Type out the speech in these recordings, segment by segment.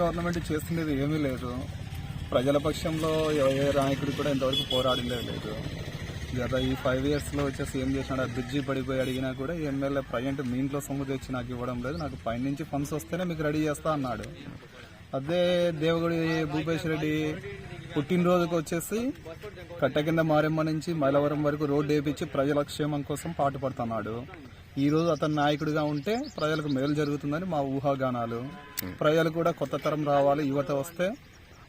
Government చేస్తున్నది ఏమీ లేదు. ప్రజల పక్షంలో ఏ నాయకుడు కూడా ఇంతవరకు పోరాడిందే లేదు. గత ఈ ఫైవ్ ఇయర్స్లో వచ్చేసి ఏం చేసినాడు ఆ బ్రిడ్జి పడిపోయి అడిగినా కూడా ఎమ్మెల్యే ప్రజెంట్ మీ ఇంట్లో సొమ్ము తెచ్చి నాకు ఇవ్వడం లేదు నాకు పైనుంచి ఫండ్స్ వస్తేనే మీకు రెడీ చేస్తా అన్నాడు. అదే దేవగుడి భూపేష్ రెడ్డి పుట్టినరోజుకి వచ్చేసి కట్ట కింద మారెమ్మ నుంచి మైలవరం వరకు రోడ్డు వేపించి ప్రజల క్షేమం కోసం పాటుపడుతున్నాడు. ఈ రోజు అతను నాయకుడిగా ఉంటే ప్రజలకు మేలు జరుగుతుందని మా ఊహాగానాలు. ప్రజలు కూడా కొత్త తరం రావాలి యువత వస్తే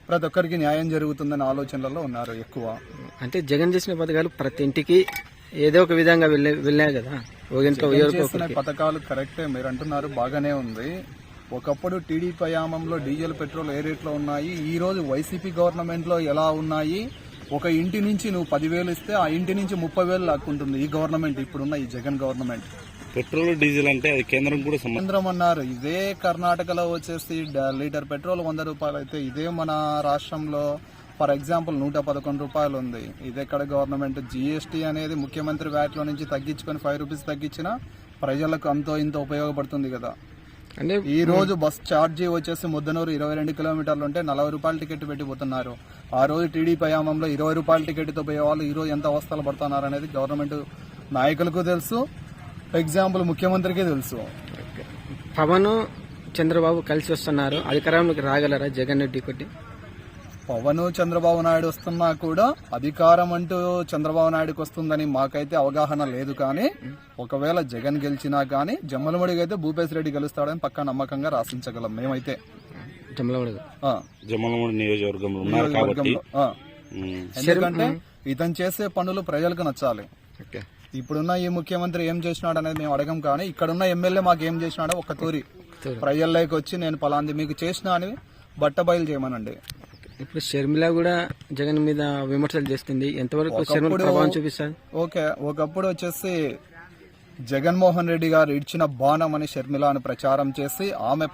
ప్రతి ఒక్కరికి న్యాయం జరుగుతుందనే ఆలోచనలలో ఉన్నారు ఎక్కువ. అంటే జగన్ చేసిన పథకాలు ప్రతి ఇంటికి ఏదో ఒక విధంగా వెళ్ళే వెళ్ళాయి కదా. చేస్తున్న. పథకాలు కరెక్టే మీరు అంటున్నారు బాగానే ఉంది. ఒకప్పుడు టీడీపీ హయాంలో డీజిల్ పెట్రోల్ ఏ రేట్లో ఉన్నాయి? ఈ రోజు వైసీపీ గవర్నమెంట్లో ఎలా ఉన్నాయి? ఒక ఇంటి నుంచి నువ్వు పదివేలు ఇస్తే ఆ ఇంటి నుంచి ముప్పై వేలు లాక్కుంటుంది ఈ గవర్నమెంట్ ఇప్పుడున్న ఈ జగన్ గవర్నమెంట్. పెట్రోల్ డీజిల్ అంటే అది కేంద్రం కూడా సంబంధం కేంద్రం అన్నారు. ఇదే కర్ణాటకలో వచ్చేసి లీటర్ పెట్రోల్ వంద రూపాయలు అయితే ఇదే మన రాష్ట్రంలో ఫర్ ఎగ్జాంపుల్ నూట పదకొండు రూపాయలు ఉంది. ఇది ఎక్కడ గవర్నమెంట్ జిఎస్టీ అనేది ముఖ్యమంత్రి వ్యాట్లో నుంచి తగ్గించుకొని ఫైవ్ రూపీస్ తగ్గించినా ప్రజలకు అంతో ఇంతో ఉపయోగపడుతుంది కదా. అంటే ఈ రోజు బస్ ఛార్జీ వచ్చేసి ముద్దనూరు ఇరవై రెండు కిలోమీటర్లు ఉంటే నలభై రూపాయల టికెట్ పెట్టిపోతున్నారు. ఆ రోజు టీడీపీ హయాంలో ఇరవై రూపాయల టికెట్తో పోయే వాళ్ళు ఈ రోజు ఎంత అవస్థలు పడుతున్నారు అనేది గవర్నమెంట్ నాయకులకు తెలుసు. ఎగ్జాంపుల్ ముఖ్యమంత్రికి తెలుసు. పవన్ చంద్రబాబు కలిసి వస్తున్నారు. అధికారంలోకి రాగలరా జగన్ రెడ్డి కొట్టి? పవన్ చంద్రబాబు నాయుడు వస్తున్నా కూడా అధికారం అంటూ చంద్రబాబు నాయుడుకి వస్తుందని మాకైతే అవగాహన లేదు కానీ ఒకవేళ జగన్ గెలిచినా కానీ జమ్మలమడికి అయితే భూపేశ్ రెడ్డి గెలుస్తాడని పక్కా నమ్మకంగా రాసించగలం మేమైతే. జమ్మలమూడి నియోజకవర్గంలో ఉన్నారు కాబట్టి. ఎందుకంటే ఇతను చేసే పనులు ప్రజలకు నచ్చాలి. ఓకే. ఇప్పుడున్న ఈ ముఖ్యమంత్రి ఏం చేసినాడు అనేది మేము అడగం కానీ ఇక్కడున్న ఎమ్మెల్యే మాకు ఏం చేసినాడో ఒక తూరి. ప్రజల్లోకి వచ్చి నేను పలాంది మీకు చేసినా అని బట్ట బయలు చేయమనండి. ఇప్పుడు షర్మిల కూడా జగన్ మీద విమర్శలు చేస్తుంది. ఎంతవరకు ప్రభావం చూపిస్తారు? ఓకే ఒకప్పుడు వచ్చేసి జగన్మోహన్ రెడ్డి గారు ఇచ్చిన బాణం అని షర్మిల అని ప్రచారం చేసి ఆమె